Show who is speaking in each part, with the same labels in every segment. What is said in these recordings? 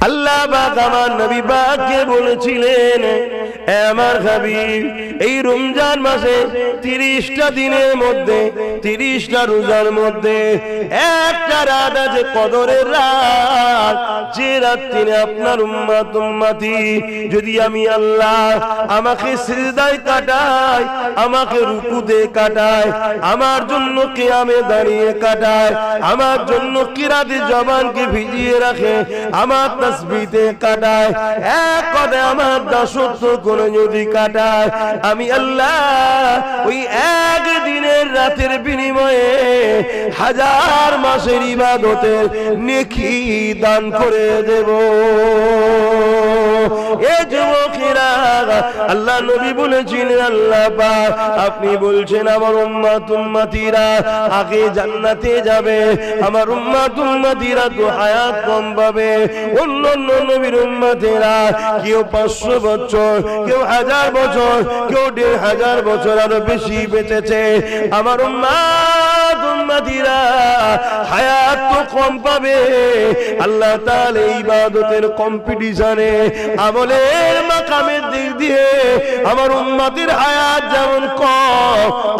Speaker 1: আল্লাহ বাক আমার নবী বাককে বলেছিলেন "এ আমার হাবিব, এই রমজান মাসে তিরিশটা দিনের মধ্যে, তিরিশটা রোজার মধ্যে একটা রাত আছে কদরের রাত। যে রাত্রিনে আপনার উম্মাত, উম্মাতি, যদি আমি আল্লাহ আমাকে সিজদায় কাটায় আমাকে রুকুতে কাটায় আমার জন্য কিয়ামে দাঁড়িয়ে কাটায় আমার জন্য কিরাতে জবানকে ভিজিয়ে রাখে, আমার তসবিতে কাটায় এক কথা আমার দাসত্ব কোন যদি কাটায় আমি আল্লাহ ওই এক দিনের রাতের বিনিময়ে হাজার মাসের ইবাদতের নেকি দান করে দেব। আল্লাহ নবী আল্লাহ পাক, আপনি বলছেন, আমার আগে জান্নাতে যাবে, আমার তো হায়াত কম পাবে। অন্য অন্য নবীর উম্মাতেরা, কেউ পাঁচশো বছর, কেউ হাজার বছর, কেউ দেড় হাজার বছর আরও বেশি বেঁচেছে। আমার উম্মাত উম্মাতিরা হায়াত তো কম পাবে। আল্লাহ ইবাদতের কম্পিটিশনে আমলের মাকামের দিক দিয়ে আমার উম্মাতের হায়াত যেমন কম,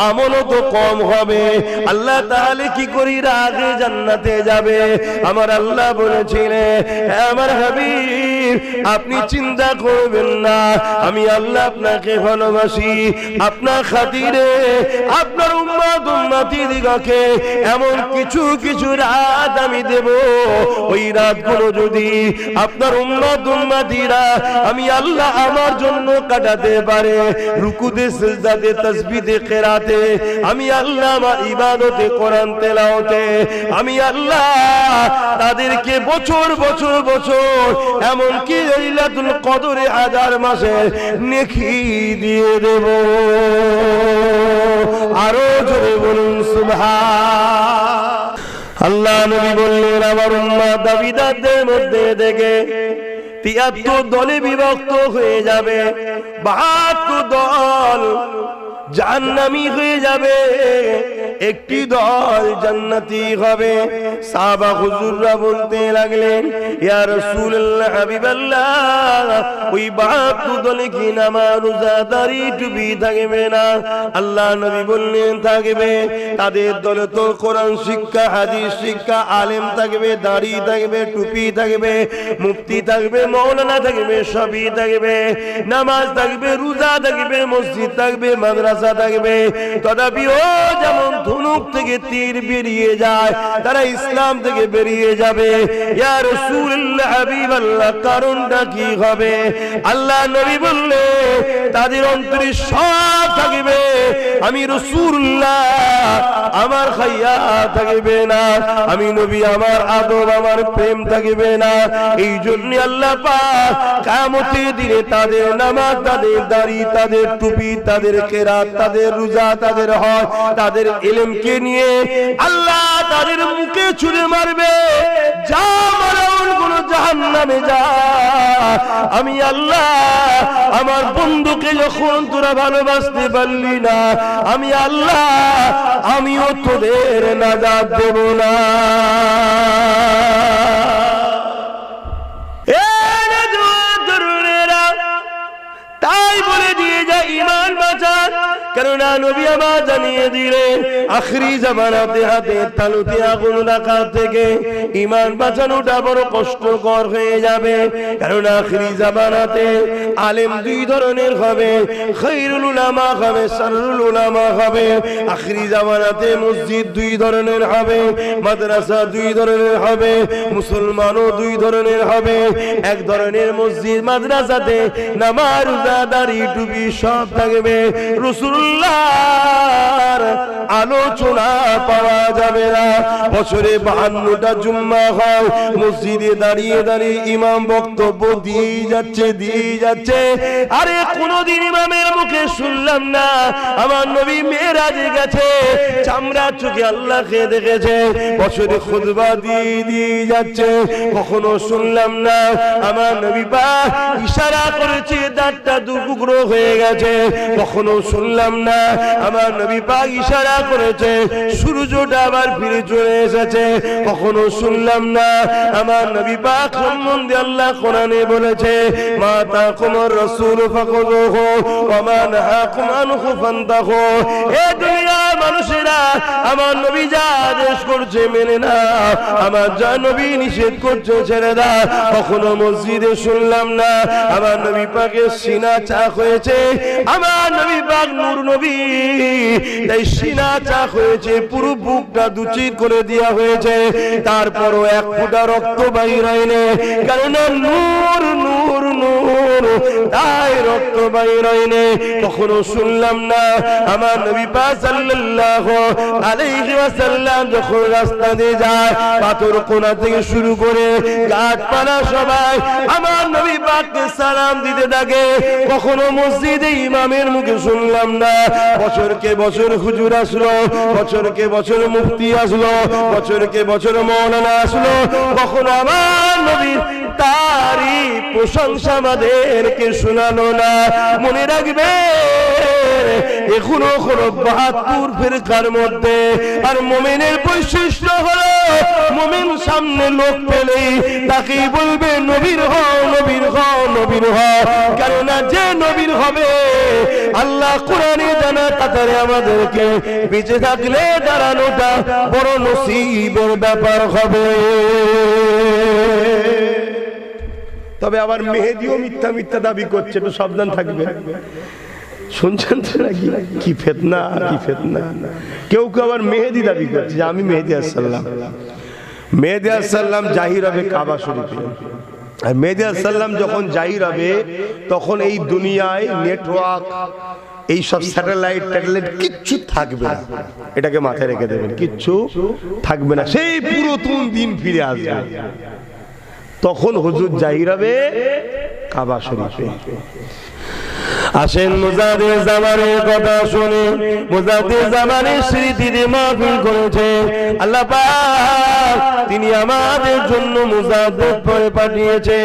Speaker 1: আমলও তো কম হবে। আল্লাহ তাহলে কি করি? আগে জান্নাতে যাবে। আমার আল্লাহ বলেছিলেন আমার হাবিব, আপনি চিন্তা করবেন না। আমি আল্লাহ আপনাকে ভালোবাসি। আপনার খাতিরে আপনার উম্মাত, উম্মাতি দিগকে এমন কিছু কিছু রাত আমি দেব। ওই রাতগুলো যদি আপনার উম্মাত, উম্মাতিরা আমি আল্লাহ আমার জন্য কাটাতে পারে। রুকুদে সিজদাতে তাসবিদে কেরাতে। আমি আল্লাহ আমার ইবাদতে, কোরআন তেলাওতে। আমি আল্লাহ তাদেরকে বছর বছর বছর এমন কি লাইলাতুল কদরে হাজার মাসে নেকি দিয়ে দেব। আরও জোরে বলুন, সুবহান। আল্লাহ নবী বললেন, আমার উম্মা দাবিদারদের মধ্যে থেকে তিয়াত্তর দলে বিভক্ত হয়ে যাবে। বাহাত্তর দল জাহান্নামী হয়ে যাবে। একটি দল জান্নাতি হবে। সাহাবা হুজুররা বলতে লাগলেন, ইয়া রাসূলুল্লাহ, হাবিবাল্লাহ, ওই বাহাত্তর দলে কি নামাজ রোজা দাড়ি টুপি থাকবে না? আল্লাহ নবী বললেন, থাকবে। তাদের দলে তো কোরআন শিক্ষা, হাদিস শিক্ষা, আলেম থাকবে, দাড়ি থাকবে, টুপি থাকবে, মুফতি থাকবে, মৌলানা থাকবে, সবই থাকবে। নামাজ থাকবে, রোজা থাকবে, মসজিদ থাকবে, মাদ্রাসা থাকবে। তথাপিও যেমন ধনুক থেকে তীর বেরিয়ে যায়, তারা ইসলাম থেকে বেরিয়ে যাবে। কারণটা কি হবে? আল্লাহ নবী বললে, তাদের অন্তরে সব থাকবে। আমি রাসূলুল্লাহ, আমার খাইয়া থাকবে না। আমি নবী, আমার আদব, আমার প্রেম থাকবে না। এই জন্য আল্লাহ পাক কিয়ামতের দিনে তাদের নামাজ, তাদের দাড়ি, তাদের টুপি, তাদের কেরাত তাদের রোজা, তাদের হজ, তাদের ইলমকে নিয়ে আল্লাহ তাদের মুখে ছুঁড়ে মারবে। যা মারাউন কোন জাহান্নামে যা। আমি আল্লাহ, আমার বন্ধুকে যখন তোরা ভালোবাসতে পারলি না, আমি আল্লাহ, আমিও তোদের নাজাত দেব না। তাই বলে দিয়ে যায় ইমান বাঁচান কেননা নবী আমার জানিয়ে দিলেন, আখরি জামানাতে হাতে তালুতে আগুন রাখার থেকে ইমান বাঁচানোটা বড় কষ্টকর হয়ে যাবে। কারণ আখরি জামানাতে আলেম দুই ধরনের হবে, খৈরুল উলামা হবে সারুল উলামা হবে। আখরি জামানাতে মসজিদ দুই ধরনের হবে, মাদ্রাসা দুই ধরনের হবে, মুসলমানও দুই ধরনের হবে। এক ধরনের মসজিদ, মাদ্রাসাতে নামাজ, রোজা, দাড়ি, টুপি সব থাকবে। রসুল্লাহর আলোচনা পাওয়া যাবে না। বছরে বাহান্নটা জুম্মা হয়, মসজিদে দাঁড়িয়ে দাঁড়িয়ে ইমাম বক্তব্য দিয়ে যাচ্ছে দিয়ে যাচ্ছে। আরে কোনদিন ইমামের মুখে শুনলাম না, আমার নবী মেয়েরাজে গেছে, চামড়া চোখে আল্লাহকে দেখেছে, বছরে খুদবা দিয়ে দিয়ে যাচ্ছে। কখনো শুনলাম না, আমার নবী বা ইশারা করেছে, দাঁতটা দু টুকরো হয়ে গেছে। কখনো শুনলাম না আমার নবী পাক ইশারা করেছে, সূর্যটা আবার ফিরে চলে এসেছে। কখনো শুনলাম না, আমার নবী পাক সম্বন্ধে আল্লাহ কোরআনে বলেছে মা তাকুমুর রাসূল মানুষেরা, আমার নবী যা আদেশ করছে মেনে না আমার যা নবী নিষেধ করছে ছেড়ে দা কখনো মসজিদে শুনলাম না, আমার নবী পাকের সিনা চাক হয়েছে, আমার নবী পাক নূর নবী। তাই সিনা চাক হয়েছে, পুরো বুকটা দুচির করে দেওয়া হয়েছে। তারপরও এক ফোঁটা রক্ত বাইর হয়নি। কারণ নূর নূর নূর, তাই রক্ত বাইর হয়নি। কখনো শুনলাম না, আমার নবী আলাইহি ওয়াসাল্লাম যখন রাস্তা দিয়ে যায়, পাথর কোনা থেকে শুরু করে গাছপালা সবাই আমার নবী পাককে সালাম দিতে থাকে। কখনো মসজিদে ইমামের মুখে শুনলাম না বছরকে বছর হুজুর আসলো, বছরকে বছর মুক্তি আসলো, বছরকে বছর মৌলানা আসলো, কখনো আমার নবীর তারই প্রশংসা আমাদেরকে শোনালো না। মনে রাখবে, এখনও কোনো বাহাত্তর ফেরকার মধ্যে। আর মোমেনের বৈশিষ্ট্য হলো, মোমেন সামনে লোক পেলেই তাকেই বলবে, নবীর হ নবীর হ নবীর হ কেননা যে নবীর হবে, আল্লাহ কোরআনে জানা, তাতারে আমাদেরকে বেঁচে থাকলে দাঁড়ানোটা বড় নসিবের ব্যাপার হবে। তবে আবার মেহেদিও মিথ্যা মিথ্যা দাবি করছে, একটু সাবধান থাকবে। শুনছেন তো নাকি? কি ফেতনা কি ফেতনা। কেউ কেউ আবার মেহেদি দাবি করছে যে আমি মেহেদি আসাল্লাম মেহেদি আসসালাম জাহির হবে কাবা শরীফে। আর মেহেদি আসসালাম যখন জাহির হবে, তখন এই দুনিয়ায় নেটওয়ার্ক, এই সব স্যাটেলাইট ট্যাটেলাইট কিচ্ছু থাকবে না। এটাকে মাথায় রেখে দেবেন, কিচ্ছু থাকবে না। সেই পুরাতন দিন ফিরে আসবে। তখন হুজুর জাহির হবে কাবা শরীফে। আসেন মুজাদের জামানের কথা শুনে, মুজাদের জামানের স্মৃতি দিয়ে মাহফিল করেছে। আল্লাহ পাক তিনি আমাদের জন্য মুজাদের পরে পাঠিয়েছে।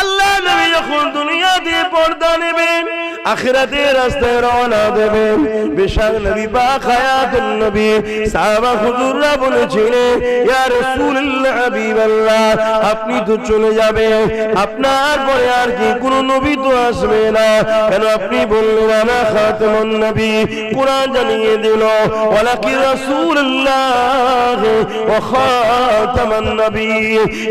Speaker 1: আল্লাহ নবী যখন দুনিয়া দিয়ে পর্দা নেবেন আখিরাতে রাস্তায় রওনা দেবেন বিশাল নবী পাক হায়াতুন নবী, সাহাবা হুজুররা বলেছিলেন, ইয়া রাসূলুল্লাহ হাবিবাল্লাহ, আপনি তো চলে যাবে আপনার পরে আর কি কোন নবী তো আসবে না। কেন আপনি বললেন, আনা খাতামুন নবী, কোরআন জানিয়ে দিল ওয়ালাকি রাসূলুল্লাহ ওয়া খাতামুন নবী।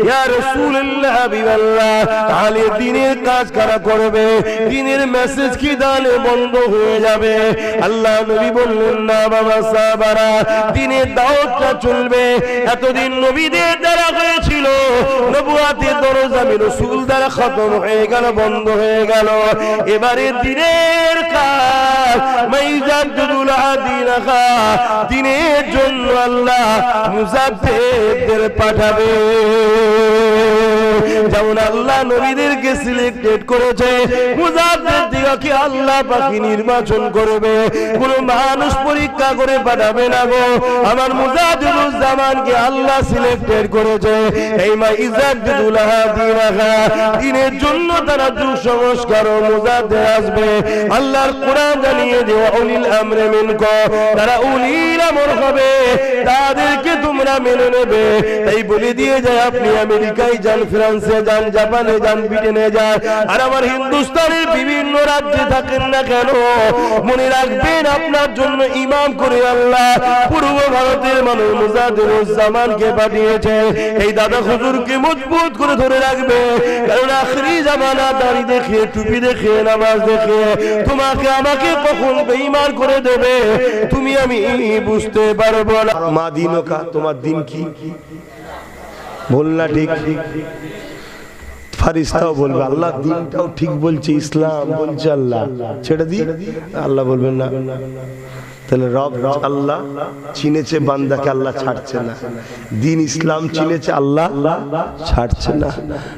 Speaker 1: ইয়া রাসূলুল্লাহ হাবিবাল্লাহ তাহলে দিনের কাজ কারা করবে? দিনের মেসেজ কি দানে বন্ধ হয়ে যাবে? আল্লাহ নবী বললেন, না বাবা সাহাবারা, দিনের দাওয়াতটা চলবে। এতদিন নবীদের দ্বারা হয়েছিল। নবুয়াতে দরজা আমি রসুল দ্বারা খতম হয়ে গেল, বন্ধ হয়ে গেল। এবারে দিনের কাজ মাইজাদুল আদিনাখা দিনের জন্য আল্লাহ মুজাদ্দেদদের পাঠাবে। যেমন আল্লাহ নবীদেরকে সিলেক্টেড করেছে মুজাদ্দেদ দিগকে আল্লাহ পাখি নির্বাচন করবে। কোন মানুষ পরীক্ষা করে পাঠাবে না গো। আমার মুজাদ্দিদুল জামানকে আল্লাহ সিলেক্টেড করেছে। এই মা ইজাদ্দিদুল হাদিনাহা দিনের জন্য তারা দুঃসংস্কার ও মুজাদ্দিদ আসবে। আল্লাহর কোরআন জানিয়ে যে উলিল আমরে মিনকো। তারা উলিল আমর হবে, তাদেরকে তোমরা মেনে নেবে। তাই বলে দিয়ে যায়, আপনি আমেরিকায় যান, ফ্রান্সে যান, জাপানে যান, ব্রিটেনে যান, আর আমার হিন্দুস্তানের বিভিন্ন রাজ্যে থাকেন না কেন? মনে রাখবেন, আপনার জন্য ইমাম করে আল্লাহ। পূর্ব ভারতের মানুষ মুজাদুজ্জামানকে পাঠিয়েছে। এই দাদা হুজুরকে মজবুত করে ধরে রাখবে। কারণ আখরি জামানা দেখে, টুপি দেখে, নামাজ দেখে তোমাকে আমাকে কখন করে দেবে? তুমি আমি বুঝতে পারব না। মা তোমার দিন কি? বল না ঠিক। আল্লাহ ঠিক বলছে, ইসলাম বলছে আল্লাহ। ছেড়ে দি। আল্লাহ বলবেন না। তাহলে রব আল্লাহ চিনেছে বান্দাকে আল্লাহ ছাড়ছে না। দিন ইসলাম চিনেছে আল্লাহ ছাড়ছে না।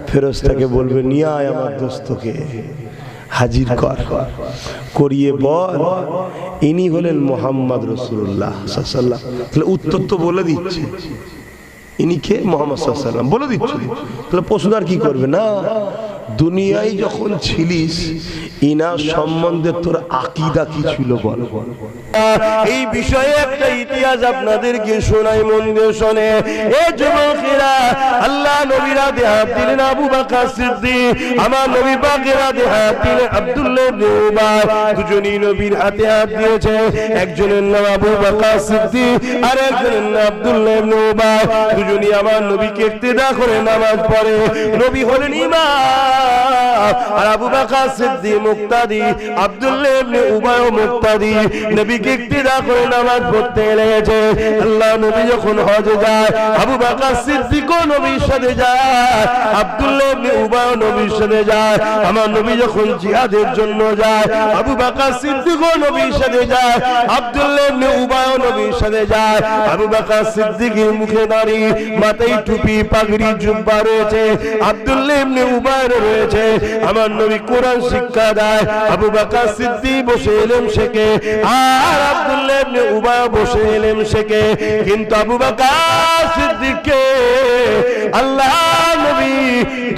Speaker 1: ফেরস্তাকে বলবে, নিয়ে আয় আমার দোস্তকে, হাজির কর। করিয়ে বল, ইনি হলেন মোহাম্মদ রসুল্লাহ তাহলে উত্তর তো বলে দিচ্ছে। ইনি কে? মোহাম্মদ বলে দিচ্ছে। তাহলে প্রশ্ন আর কি করবে? না দুনিয়ায় যখন ছিলিস, ইনার সম্বন্ধে তোর আকিদা কি ছিল বল? এই বিষয়ে একটা ইতিহাস আপনাদেরকে শোনাই মন শোনে, এ যুবকেরা আল্লাহ নবীরা দেহাত দিলেন আবু বাকার সিদ্দিক, আমার নবী পাকেরা দেহাত দিলেন আব্দুল্লাহ উবাই। দুজনই নবীর হাতে হাত দিয়েছে, একজনের নাম আবু বাকার সিদ্দিক, আর একজনের নাম আব্দুল্লাহ উবাই। দুজনই আমার নবীকে ইক্তেদা করে নামাজ পড়ে। নবী হলেন ইমাম। আর আবু বাকার সিদ্দিক মুক্তাদি আব্দুল্লাহ ইবনে উবাই মুক্তাদি, নবীকে ইক্তেদা করে নামাজ পড়তে লেগেছে আল্লাহ নবী যখন হজে যায়, আবু বাকার সিদ্দিকও নবীর সাথে যায় আব্দুল্লাহ ইবনে উবাই নবীর সাথে যায়। আমার নবী যখন জিহাদের জন্য যায়, আবু বাকার সিদ্দিকও নবীর সাথে যায় আব্দুল্লাহ ইবনে উবাই নবীর সাথে যায়। আবু বাকার সিদ্দিকের মুখে দাঁড়ি মাথায় টুপি, পাগড়ি, জুব্বা রয়েছে। আব্দুল্লাহ ইবনে উবাই রয়েছে। আমার নবী কোরআন শিক্ষা দেয়। আবু সিদ্দিক বসে এলেম শেখে। আর আব্দুল্লাহ উবাই বসে এলেম শেখে। কিন্তু আবু সিদ্দিককে আল্লাহ নবী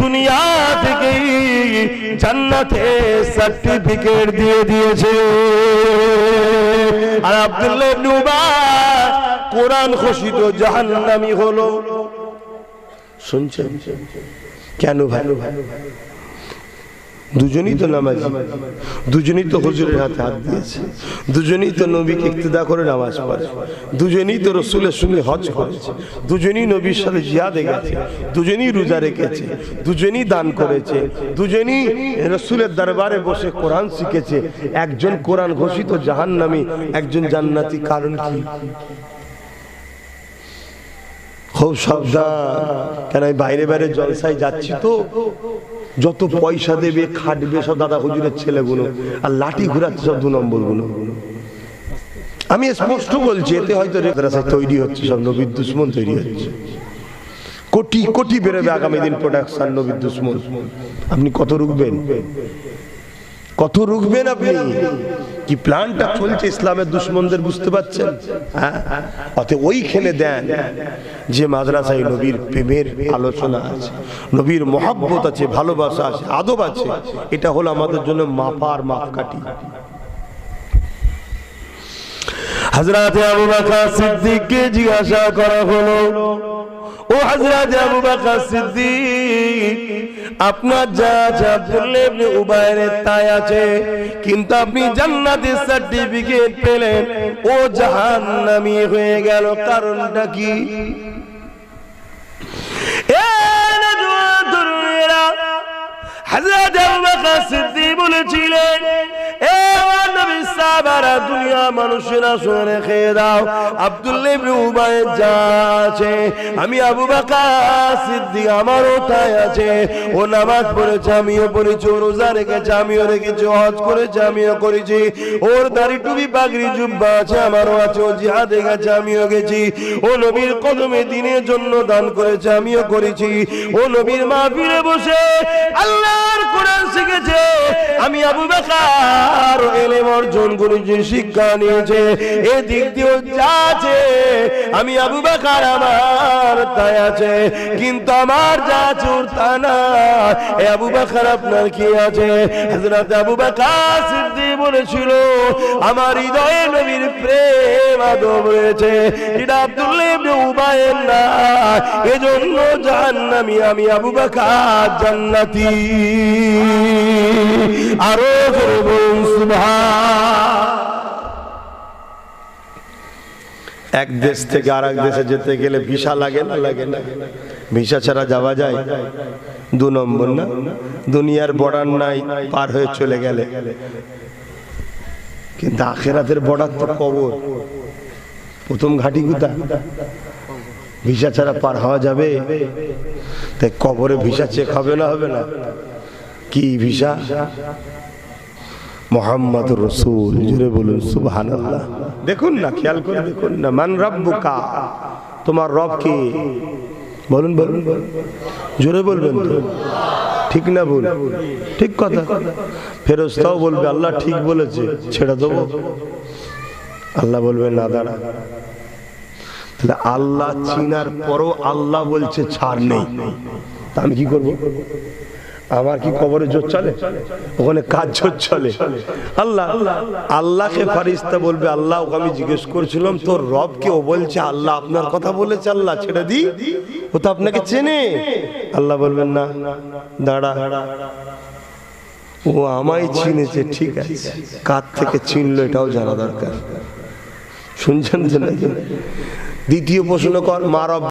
Speaker 1: দুনিয়া থেকে জান্নাতে সার্টিফিকেট দিয়ে দিয়েছে। আর আব্দুল্লাহ ইবনে উবাই কোরআন ঘোষিত জাহান্নামী হলো। শুনছেন? কেন ভাই? দুজনই তো নামাজ। দুজনই তো হুজুরের হাতে হাত দিয়েছে। দুজনই তো নবীকে ইক্তদা করে নামাজ পড়ে দুজনই তো রসুলের সঙ্গে হজ করেছে। দুজনই নবীর সাথে জিয়াদে গেছে। দুজনই রোজা রেখেছে। দুজনই দান করেছে। দুজনই রসুলের দরবারে বসে কোরআন শিখেছে। একজন কোরআন ঘোষিত জাহান্নামী, একজন জান্নাতি, কারণ কি? খুব সাবধান। কেন আমি বাইরে বাইরে জলসায় যাচ্ছি তো? যত পয়সা দেবে, খাটবে সব দাদা হুজুরের ছেলেগুলো, আর লাঠি ঘুরাচ্ছে সব দু নম্বরগুলো আমি স্পষ্ট বলছি, এতে হয়তো তৈরি হচ্ছে সব, নবীর দুশ্মন তৈরি হচ্ছে। কোটি কোটি বেরোবে আগামী দিন প্রোডাকশন নবীর দুশ্মন। আপনি কত রুখবেন? কত রুখবেন আপনি? কি প্ল্যানটা চলছে? ইসলামের দুশ্মনদের বুঝতে পারছেন? হ্যাঁ ওই খেলে দেন যে মাদ্রাসায় নবীর প্রেমের আলোচনা আছে, নবীর মহাব্বত আছে, ভালোবাসা আছে, আদব আছে। এটা হলো আমাদের জন্য মাপার মাপকাঠি। হযরত আবু বকর সিদ্দিককে জিজ্ঞাসা করা হলো হযরত আবু বকর সিদ্দিক, আপনার যা আছে আব্দুল্লাহ ইবনে তাই আছে। কিন্তু আপনি জান্নাতের সার্টিফিকেট পেলেন, ও জাহান্নামী হয়ে গেল। কারণটা কি? হযরত আবু বকর সিদ্দিক বলেছিলেন নবী সাহাবারা দুনিয়া মানুষেরা শুনে খেয়ে দাও। আব্দুল্লাহ যা আছে, আমি আবু বকর সিদ্দিক, আমারও তাই আছে। ও নামাজ পড়েছে, আমিও পড়েছি রোজা রেখেছে, আমিও রেখেছি হজ করেছে, আমিও করেছি। ওর দাড়ি টুপি, পাগড়ি, জুব্বা আছে, আমারও আছে, ও জিহাদে গেছে, আমিও গেছি। ও নবীর কদমে দিনের জন্য দান করেছে, আমিও করেছি। ও নবীর মাহফিলে বসে আল্লাহর কোরআন আবু এলেম অর্জন শিক্ষা নিয়েছে আমি আবু বকর আমার তাই আছে, কিন্তু আমার যা চুর তা না। আবু বকর, আপনার কি আছে? আবু বকর সিদ্দিক বলেছিল, আমার হৃদয়ে নবীর প্রেম আদব রয়েছে। এটা আব্দুল্লাহ উবায়ের না এজন্য জাহান্নামী আমি আবু বকর জান্নাতি। আরও এক দেশ থেকে আর দেশে যেতে গেলে ভিসা লাগে না? লাগে না। ভিসা ছাড়া যাওয়া যায়? দু নম্বর না? দুনিয়ার বর্ডার নাই, পার হয়ে চলে গেলে। কিন্তু আখেরাতের বর্ডার তো কবর। প্রথম ঘাটি কোথা ভিসা ছাড়া পার হওয়া যাবে। তাই কবরে ভিসা চেক হবে না হবে না? কি ভিসা? মোহাম্মদ রসুল। জুড়ে বলুন সুবহান দেখুন না, খেয়াল করে দেখুন না। মান রব্বুকা, তোমার রব কে? বলুন বলুন। জোরে বলবেন তো। ঠিক না বল ঠিক কথা। ফেরস্তাও বলবে, আল্লাহ ঠিক বলেছে, ছেড়ে দেবো। আল্লাহ বলবে, না, দাঁড়া। তাহলে আল্লাহ চিনার পরও আল্লাহ বলছে, ছাড় নেই। তা আমি কি করব?
Speaker 2: আমার কি কবরে জোর চলে? ওখানে কাজ জোর চলে। আল্লাহ আল্লাহকে ফারিস্তা বলবে আল্লাহ ওকে আমি জিজ্ঞেস করছিলাম তোর রবকে ও বলছে আল্লাহ আপনার কথা বলেছে আল্লাহ ছেড়ে দি ও তো আপনাকে চেনে। আল্লাহ বলবেন না দাঁড়া। ও আমায় চিনেছে ঠিক আছে। কার থেকে চিনলো এটাও জানা দরকার। শুনছেন দ্বিতীয় প্রশ্ন কর মা রব